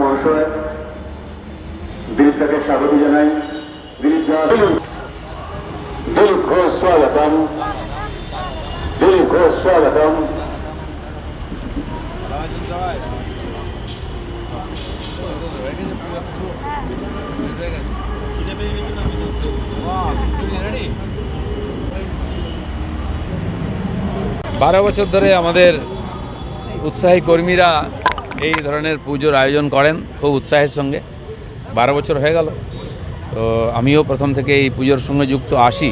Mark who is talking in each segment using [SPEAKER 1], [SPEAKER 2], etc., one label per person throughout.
[SPEAKER 1] মহাশয় স্বাগত জানাই। দিলীপ ঘোষ, স্বাগতম। দিলীপ ঘোষ, স্বাগতম।
[SPEAKER 2] বারো বছর ধরে আমাদের উৎসাহী কর্মীরা এই ধরনের পুজোর আয়োজন করেন খুব উৎসাহের সঙ্গে। বারো বছর হয়ে গেল। তো আমিও প্রথম থেকে এই পুজোর সঙ্গে যুক্ত আসি।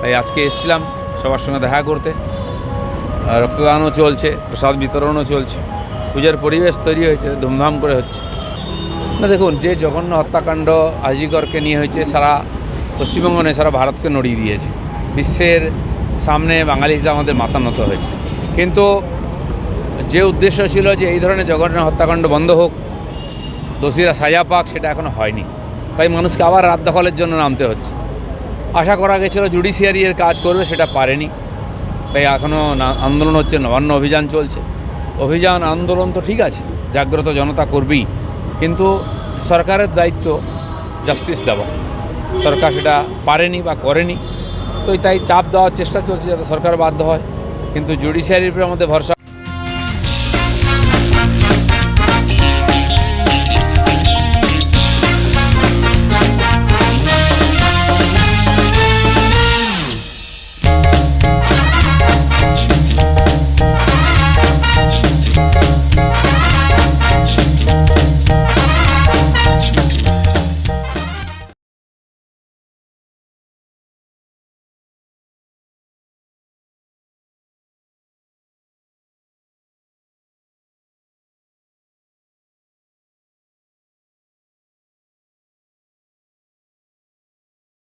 [SPEAKER 2] তাই আজকে এসেছিলাম সবার সঙ্গে দেখা করতে। রক্তদানও চলছে, প্রসাদ বিতরণও চলছে। পুজোর পরিবেশ তৈরি হয়েছে, ধুমধাম করে হচ্ছে। না, দেখুন, যে জঘন্য হত্যাকাণ্ড আজিকরকে নিয়ে হয়েছে, সারা পশ্চিমবঙ্গ নয়, সারা ভারতকে নড়িয়ে দিয়েছে। বিশ্বের সামনে বাঙালি হিসেবে আমাদের মাথা নত হয়েছে। কিন্তু যে উদ্দেশ্য ছিল যে এই ধরনের জঘন্য হত্যাকাণ্ড বন্ধ হোক, দোষীরা সাজা পাক, সেটা এখনও হয়নি। তাই মানুষকে আবার রাত দখলের জন্য নামতে হচ্ছে। আশা করা গেছিল জুডিশিয়ারি এর কাজ করবে, সেটা পারেনি। তাই এখনও আন্দোলন হচ্ছে, নবান্ন অভিযান চলছে। অভিযান, আন্দোলন তো ঠিক আছে, জাগ্রত জনতা করবেই। কিন্তু সরকারের দায়িত্ব জাস্টিস দেওয়া। সরকার সেটা পারেনি বা করেনি। তো তাই চাপ দেওয়ার চেষ্টা চলছে যাতে সরকার বাধ্য হয়। কিন্তু জুডিশিয়ারির উপরে আমাদের ভরসা